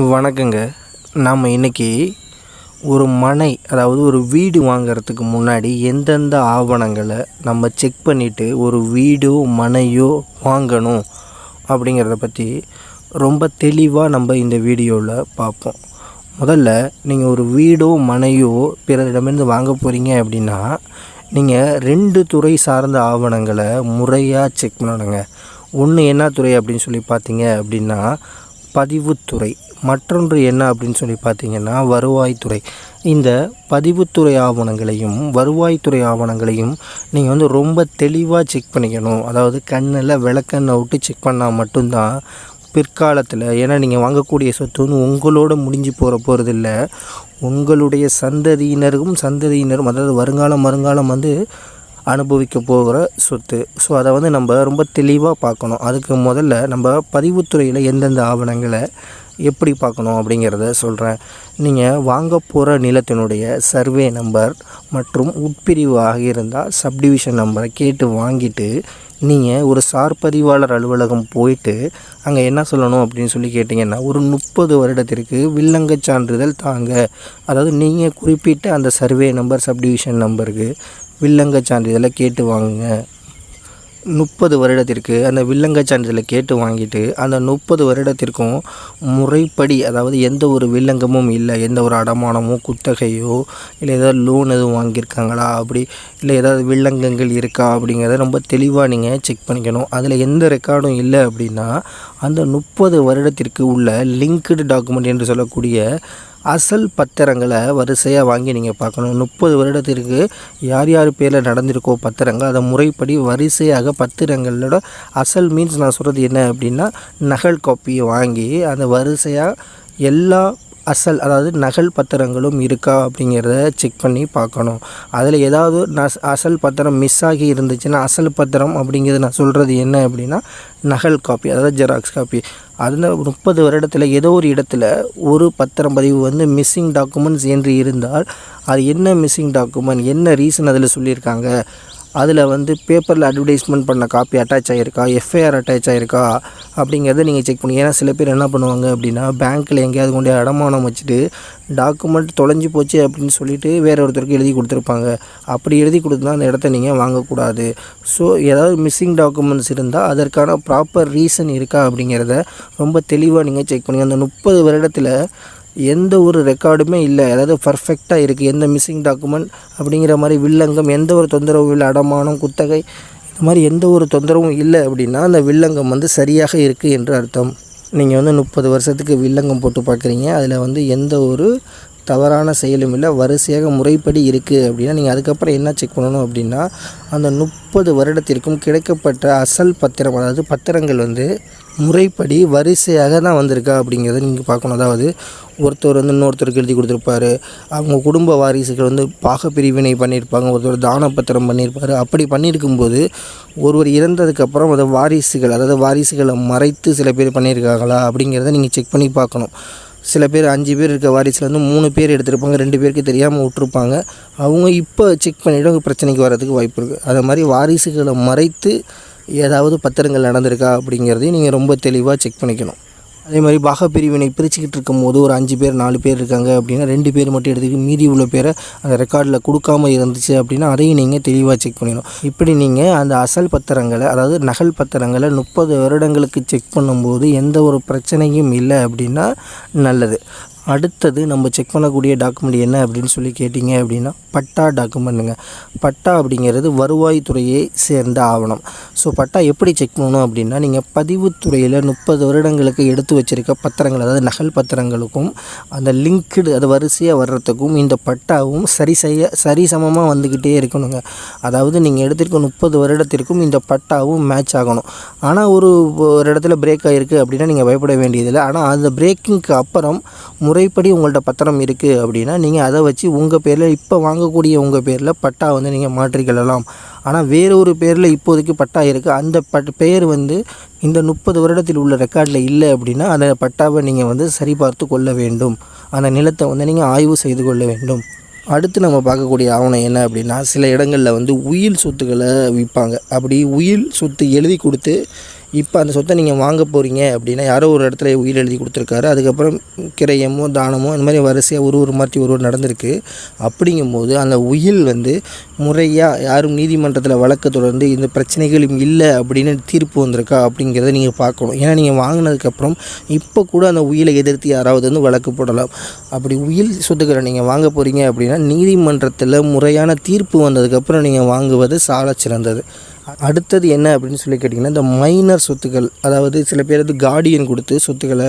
வணக்கங்க. நாம் இன்றைக்கி ஒரு மனை அதாவது ஒரு வீடு வாங்குறதுக்கு முன்னாடி எந்தெந்த ஆவணங்களை நம்ம செக் பண்ணிவிட்டு ஒரு வீடோ மனையோ வாங்கணும் அப்படிங்கிறத பற்றி ரொம்ப தெளிவாக நம்ம இந்த வீடியோவில் பார்ப்போம். முதல்ல நீங்கள் ஒரு வீடோ மனையோ பிறரிடமிருந்து வாங்க போகிறீங்க அப்படின்னா நீங்கள் ரெண்டு துறை சார்ந்த ஆவணங்களை முறையாக செக் பண்ணணுங்க. ஒன்று என்ன துறை அப்படின்னு சொல்லி பார்த்தீங்க அப்படின்னா பதிவுத்துறை. மற்றொன்று என்ன அப்படின்னு சொல்லி பார்த்தீங்கன்னா வருவாய்த்துறை. இந்த பதிவுத்துறை ஆவணங்களையும் வருவாய்த்துறை ஆவணங்களையும் நீங்கள் வந்து ரொம்ப தெளிவாக செக் பண்ணிக்கணும். அதாவது கண்ணில் விளக்கண்ணை விட்டு செக் பண்ணால் மட்டும்தான் பிற்காலத்தில் ஏன்னா நீங்கள் வாங்கக்கூடிய சொத்து வந்து உங்களோட முடிஞ்சு போகிற போகிறதில்ல உங்களுடைய சந்ததியினருக்கும் சந்ததியினரும் அதாவது வருங்காலம் வருங்காலம் வந்து அனுபவிக்க போகிற சொத்து. ஸோ அதை வந்து நம்ம ரொம்ப தெளிவாக பார்க்கணும். அதுக்கு முதல்ல நம்ம பதிவுத்துறையில் எந்தெந்த ஆவணங்களை எப்படி பார்க்கணும் அப்படிங்கிறத சொல்கிறேன் நீங்கள் வாங்க போகிற நிலத்தினுடைய சர்வே நம்பர் மற்றும் உட்பிரிவு ஆகியிருந்தால் சப்டிவிஷன் நம்பரை கேட்டு வாங்கிட்டு நீங்கள் ஒரு சார் பதிவாளர் அலுவலகம் போயிட்டு அங்கே என்ன சொல்லணும் அப்படின்னு சொல்லி கேட்டிங்கன்னா ஒரு முப்பது வருடத்திற்கு வில்லங்கச் சான்றிதழ் தாங்க. அதாவது நீங்கள் குறிப்பிட்ட அந்த சர்வே நம்பர் சப்டிவிஷன் நம்பருக்கு வில்லங்கச் சான்றிதழை கேட்டு வாங்குங்க. முப்பது வருடத்திற்கு அந்த வில்லங்கச் சான்றிதழை கேட்டு வாங்கிட்டு அந்த முப்பது வருடத்திற்கும் முறைப்படி அதாவது எந்த ஒரு வில்லங்கமும் இல்லை எந்த ஒரு அடமானமோ குத்தகையோ இல்லை ஏதாவது லோன் எதுவும் வாங்கியிருக்காங்களா அப்படி இல்லை ஏதாவது வில்லங்கங்கள் இருக்கா அப்படிங்கிறத ரொம்ப தெளிவாக நீங்கள் செக் பண்ணிக்கணும். அதில் எந்த ரெக்கார்டும் இல்லை அப்படின்னா அந்த முப்பது வருடத்திற்கு உள்ள லிங்க்டு டாக்குமெண்ட் என்று சொல்லக்கூடிய அசல் பத்திரங்களை வரிசையாக வாங்கி நீங்கள் பார்க்கணும். முப்பது வருடத்திற்கு யார் யார் பேரில் நடந்திருக்கோ பத்திரங்கள் அதை முறைப்படி வரிசையாக பத்திரங்களோட அசல் மீன்ஸ் நான் சொல்கிறது என்ன அப்படின்னா நகல் காப்பியை வாங்கி அந்த வரிசையாக எல்லா அசல் அதாவது நகல் பத்திரங்களும் இருக்கா அப்படிங்கிறத செக் பண்ணி பார்க்கணும். அதில் ஏதாவது நஸ் அசல் பத்திரம் மிஸ் ஆகி இருந்துச்சுன்னா அசல் பத்திரம் அப்படிங்கிறது நான் சொல்கிறது என்ன அப்படின்னா நகல் காப்பி அதாவது ஜெராக்ஸ் காப்பி அதில் முப்பது வருடத்தில் ஏதோ ஒரு இடத்துல ஒரு பத்திரம் பதிவு வந்து மிஸ்ஸிங் டாக்குமெண்ட்ஸ் என்று இருந்தால் அது என்ன மிஸ்ஸிங் டாக்குமெண்ட் என்ன ரீசன் அதில் சொல்லியிருக்காங்க? அதில் வந்து பேப்பரில் அட்வர்டைஸ்மெண்ட் பண்ண காப்பி அட்டாச் ஆகிருக்கா எஃப்ஐஆர் அட்டாச் ஆகிருக்கா அப்படிங்கிறத நீங்கள் செக் பண்ணி ஏன்னா சில பேர் என்ன பண்ணுவாங்க அப்படின்னா பேங்க்கில் எங்கேயாவது கொண்டு அடமானம் வச்சுட்டு டாக்குமெண்ட் தொலைஞ்சு போச்சு அப்படின்னு சொல்லிட்டு வேற ஒருத்தருக்கு எழுதி கொடுத்துருப்பாங்க. அப்படி எழுதி கொடுத்துனா அந்த இடத்த நீங்கள் வாங்கக்கூடாது. ஸோ ஏதாவது மிஸ்ஸிங் டாக்குமெண்ட்ஸ் இருந்தால் அதற்கான ப்ராப்பர் ரீசன் இருக்கா அப்படிங்கிறத ரொம்ப தெளிவாக நீங்கள் செக் பண்ணுங்கள் அந்த முப்பது வருடத்தில் எந்த ஒரு ரெக்கார்டுமே இல்லை. அதாவது பர்ஃபெக்டாக இருக்குது எந்த மிஸ்ஸிங் டாக்குமெண்ட் அப்படிங்கிற மாதிரி வில்லங்கம் எந்த ஒரு தொந்தரவும் இல்லை. அடமானம் குத்தகை இந்த மாதிரி எந்த ஒரு தொந்தரவும் இல்லை அப்படின்னா அந்த வில்லங்கம் வந்து சரியாக இருக்குது என்று அர்த்தம். நீங்கள் வந்து முப்பது வருஷத்துக்கு வில்லங்கம் போட்டு பார்க்குறீங்க. அதில் வந்து எந்த ஒரு தவறான செயலும் இல்லை. வரிசையாக முறைப்படி இருக்குது அப்படின்னா நீங்கள் அதுக்கப்புறம் என்ன செக் பண்ணணும் அப்படின்னா அந்த முப்பது வருடத்திற்கும் கிடைக்கப்பட்ட அசல் பத்திரம் அதாவது பத்திரங்கள் வந்து முறைப்படி வரிசையாக தான் வந்திருக்கா அப்படிங்கிறத நீங்கள் பார்க்கணும். அதாவது ஒருத்தர் வந்து இன்னொருத்தருக்கு எழுதி கொடுத்துருப்பாரு. அவங்க குடும்ப வாரிசுகள் வந்து பாகப்பிரிவினை பண்ணியிருப்பாங்க. ஒருத்தர் தான பத்திரம் பண்ணியிருப்பாரு. அப்படி பண்ணியிருக்கும்போது ஒருவர் இறந்ததுக்கப்புறம் அதை வாரிசுகள் அதாவது வாரிசுகளை மறைத்து சில பேர் பண்ணியிருக்காங்களா அப்படிங்கிறத நீங்கள் செக் பண்ணி பார்க்கணும். சில பேர் அஞ்சு பேர் இருக்க வாரிசில் வந்து மூணு பேர் எடுத்திருப்பாங்க. ரெண்டு பேருக்கு தெரியாமல் விட்டுருப்பாங்க. அவங்க இப்போ செக் பண்ணிவிட்டு பிரச்சனைக்கு வரதுக்கு வாய்ப்பு இருக்குது அதை மாதிரி வாரிசுகளை மறைத்து ஏதாவது பத்திரங்கள் நடந்திருக்கா அப்படிங்கிறதையும் நீங்கள் ரொம்ப தெளிவாக செக் பண்ணிக்கணும். அதே மாதிரி பாக பிரிவினை பிரிச்சுக்கிட்டு இருக்கும்போது ஒரு அஞ்சு பேர் நாலு பேர் இருக்காங்க அப்படின்னா ரெண்டு பேர் மட்டும் எடுத்துக்கிட்டு மீதி உள்ள பேரை அந்த ரெக்கார்டில் கொடுக்காம இருந்துச்சு அப்படின்னா அதையும் நீங்கள் தெளிவாக செக் பண்ணிடணும் இப்படி நீங்கள் அந்த அசல் பத்திரங்களை அதாவது நகல் பத்திரங்களை முப்பது வருடங்களுக்கு செக் பண்ணும்போது எந்த ஒரு பிரச்சனையும் இல்லை அப்படின்னா நல்லது. அடுத்தது நம்ம செக் பண்ணக்கூடிய டாக்குமெண்ட் என்ன அப்படின்னு சொல்லி கேட்டிங்க அப்படின்னா பட்டா டாக்குமெண்ட்டுங்க பட்டா அப்படிங்கிறது வருவாய்த்துறையை சேர்ந்த ஆவணம். ஸோ பட்டா எப்படி செக் பண்ணணும் அப்படின்னா நீங்கள் பதிவுத்துறையில் முப்பது வருடங்களுக்கு எடுத்து வச்சிருக்க பத்திரங்கள் அதாவது நகல் பத்திரங்களுக்கும் அந்த லிங்க்டு அது வரிசையாக வர்றதுக்கும் இந்த பட்டாவும் சரி செய்ய சரிசமமாக வந்துக்கிட்டே இருக்கணுங்க. அதாவது நீங்கள் எடுத்திருக்க முப்பது வருடத்திற்கும் இந்த பட்டாவும் மேட்ச் ஆகணும். ஆனால் ஒரு ஒரு இடத்துல பிரேக் ஆகிருக்கு அப்படின்னா நீங்கள் பயப்பட வேண்டியதில்லை. ஆனால் அந்த பிரேக்கிங்க்கு அப்புறம் முறைப்படி உங்கள்கிட்ட பத்திரம் இருக்குது அப்படின்னா நீங்கள் அதை வச்சு உங்கள் பேரில் இப்போ வாங்கக்கூடிய உங்கள் பேரில் பட்டா வந்து நீங்கள் மாற்றிக்கொள்ளலாம். ஆனால் வேறு ஒரு பேரில் இப்போதைக்கு பட்டா இருக்குது அந்த பட் பெயர் வந்து இந்த முப்பது வருடத்தில் உள்ள ரெக்கார்டில் இல்லை அப்படின்னா அந்த பட்டாவை நீங்கள் வந்து சரிபார்த்து கொள்ள வேண்டும். அந்த நிலத்தை வந்து நீங்கள் ஆய்வு செய்து கொள்ள வேண்டும். அடுத்து நம்ம பார்க்கக்கூடிய ஆவணம் என்ன அப்படின்னா சில இடங்களில் வந்து உயில் சொத்துக்களை விற்பாங்க. அப்படி உயில் சொத்து எழுதி கொடுத்து இப்போ அந்த சொத்தை நீங்கள் வாங்க போகிறீங்க அப்படின்னா யாரோ ஒரு இடத்துல உயிர் எழுதி கொடுத்துருக்காரு. அதுக்கப்புறம் கிரயமோ தானமோ இந்த மாதிரி வரிசையாக ஒரு ஒரு மாதிரி ஒரு ஒரு நடந்திருக்கு. அப்படிங்கும்போது அந்த உயில் வந்து முறையாக யாரும் நீதிமன்றத்தில் வழக்கு தொடர்ந்து இந்த பிரச்சனைகளும் இல்லை அப்படின்னு தீர்ப்பு வந்திருக்கா அப்படிங்கிறத நீங்கள் பார்க்கணும். ஏன்னா நீங்கள் வாங்கினதுக்கப்புறம் இப்போ கூட அந்த உயிலை எதிர்த்து யாராவது வந்து வழக்கு போடலாம். அப்படி உயில் சொத்துக்களை நீங்கள் வாங்க போகிறீங்க அப்படின்னா நீதிமன்றத்தில் முறையான தீர்ப்பு வந்ததுக்கப்புறம் நீங்கள் வாங்குவது சாலச் சிறந்தது. அடுத்தது என்ன அப்படின்னு சொல்லி கேட்டிங்கன்னா இந்த மைனர் சொத்துக்கள் அதாவது சில பேர் வந்து கார்டியன் கொடுத்து சொத்துக்களை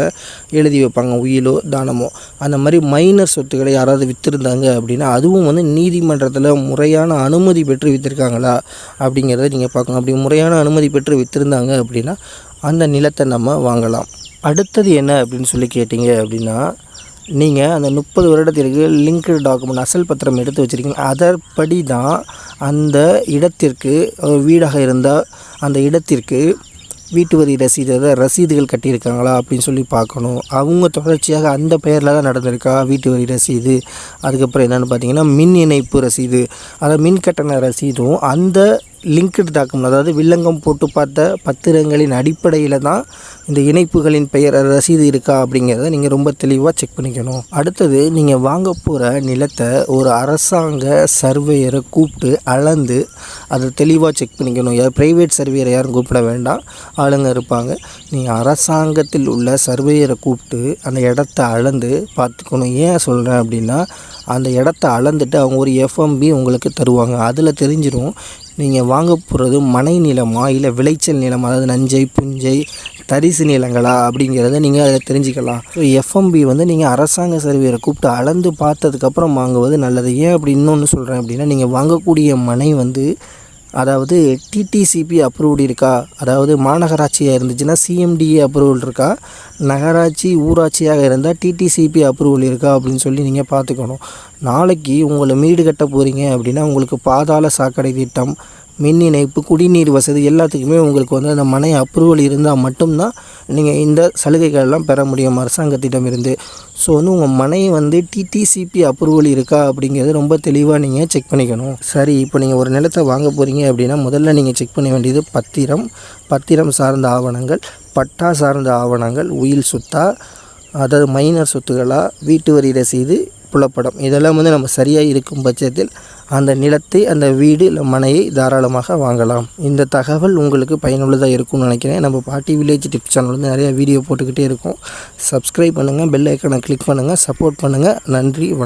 எழுதி வைப்பாங்க உயிலோ தானமோ. அந்த மாதிரி மைனர் சொத்துக்களை யாராவது விற்றுருந்தாங்க அப்படின்னா அதுவும் வந்து நீதிமன்றத்தில் முறையான அனுமதி பெற்று விற்றுருக்காங்களா அப்படிங்கிறத நீங்கள் பார்க்கணும். அப்படி முறையான அனுமதி பெற்று விற்றுருந்தாங்க அப்படின்னா அந்த நிலத்தை நம்ம வாங்கலாம். அடுத்தது என்ன அப்படின்னு சொல்லி கேட்டிங்க அப்படின்னா நீங்கள் அந்த முப்பது வருடத்திற்கு லிங்க்டு டாக்குமெண்ட் அசல் பத்திரம் எடுத்து வச்சுருக்கீங்க. அதன்படி தான் அந்த இடத்திற்கு வீடாக இருந்தால் அந்த இடத்திற்கு வீட்டு வரி ரசீது அதாவது ரசீதுகள் கட்டியிருக்காங்களா அப்படின்னு சொல்லி பார்க்கணும். அவங்க தொடர்ச்சியாக அந்த பெயரில் தான் நடந்திருக்கா வீட்டு வரி ரசீது. அதுக்கப்புறம் என்னென்னு பார்த்தீங்கன்னா மின் இணைப்பு ரசீது. அதாவது மின் கட்டண ரசீதும் அந்த லிங்க்டு டாக்குமெண்ட் அதாவது வில்லங்கம் போட்டு பார்த்த பத்திரங்களின் அடிப்படையில் தான் இந்த இணைப்புகளின் பெயர் ரசீது இருக்கா அப்படிங்கிறத நீங்கள் ரொம்ப தெளிவாக செக் பண்ணிக்கணும். அடுத்தது நீங்கள் வாங்க போகிற நிலத்தை ஒரு அரசாங்க சர்வேயரை கூப்பிட்டு அளந்து அதை தெளிவாக செக் பண்ணிக்கணும். யார் ப்ரைவேட் சர்வேயரை யாரும் கூப்பிட வேண்டாம். ஆளுங்க இருப்பாங்க. நீங்கள் அரசாங்கத்தில் உள்ள சர்வேயரை கூப்பிட்டு அந்த இடத்த அளந்து பார்த்துக்கணும். ஏன் சொல்கிறேன் அப்படின்னா அந்த இடத்த அளந்துட்டு அவங்க ஒரு எஃப்எம்பி உங்களுக்கு தருவாங்க. அதில் தெரிஞ்சிடும் நீங்கள் வாங்க போகிறது மனை நிலமா? இல்லை விளைச்சல் நிலமா அதாவது நஞ்சை புஞ்சை தரிசு நிலங்களா? அப்படிங்கிறத நீங்கள் அதில் தெரிஞ்சுக்கலாம். ஸோ எஃப்எம்பி வந்து நீங்கள் அரசாங்க சர்வேயரை கூப்பிட்டு அளந்து பார்த்ததுக்கப்புறம் வாங்குவது நல்லது. ஏன் அப்படி இன்னொன்று சொல்கிறேன் அப்படின்னா நீங்கள் வாங்கக்கூடிய மனை வந்து அதாவது டிடிசிபி அப்ரூவ்டு இருக்கா? அதாவது மாநகராட்சியாக இருந்துச்சுன்னா சிஎம்டிஏ அப்ரூவல் இருக்கா? நகராட்சி ஊராட்சியாக இருந்தால் டிடிசிபி அப்ரூவல் இருக்கா அப்படின்னு சொல்லி நீங்கள் பார்த்துக்கணும். நாளைக்கு உங்களை வீடு கட்ட போகிறீங்க அப்படின்னா உங்களுக்கு பாதாள சாக்கடை திட்டம் மின் இணைப்பு குடிநீர் வசதி எல்லாத்துக்குமே உங்களுக்கு வந்து அந்த மனை அப்ரூவல் இருந்தால் மட்டும்தான் நீங்கள் இந்த சலுகைகள்லாம் பெற முடியும். அரசாங்கத்திடமிருந்து ஸோ வந்து உங்கள் மனை வந்து டிடிசிபி அப்ரூவல் இருக்கா அப்படிங்கிறது ரொம்ப தெளிவாக நீங்கள் செக் பண்ணிக்கணும். சரி இப்போ நீங்கள் ஒரு நிலத்தை வாங்க போகிறீங்க அப்படின்னா முதல்ல நீங்கள் செக் பண்ண வேண்டியது பத்திரம். பத்திரம் சார்ந்த ஆவணங்கள் பட்டா சார்ந்த ஆவணங்கள் உயில் சுத்தா அதாவது மைனர் சொத்துக்களாக வீட்டு வரி ரசீது புலப்படம். இதெல்லாம் வந்து நம்ம சரியாக இருக்கும் பட்சத்தில் அந்த நிலத்தை அந்த வீடு இல்லை மனையை தாராளமாக வாங்கலாம். இந்த தகவல் உங்களுக்கு பயனுள்ளதாக இருக்கும்னு நினைக்கிறேன். நம்ம பாட்டி வில்லேஜ் டிப்ஸ் சேனல் வந்து நிறையா வீடியோ போட்டுக்கிட்டே இருக்கோம். சப்ஸ்கிரைப் பண்ணுங்கள் பெல் ஐக்கனை கிளிக் பண்ணுங்கள் சப்போர்ட் பண்ணுங்கள் நன்றி வணக்கம்.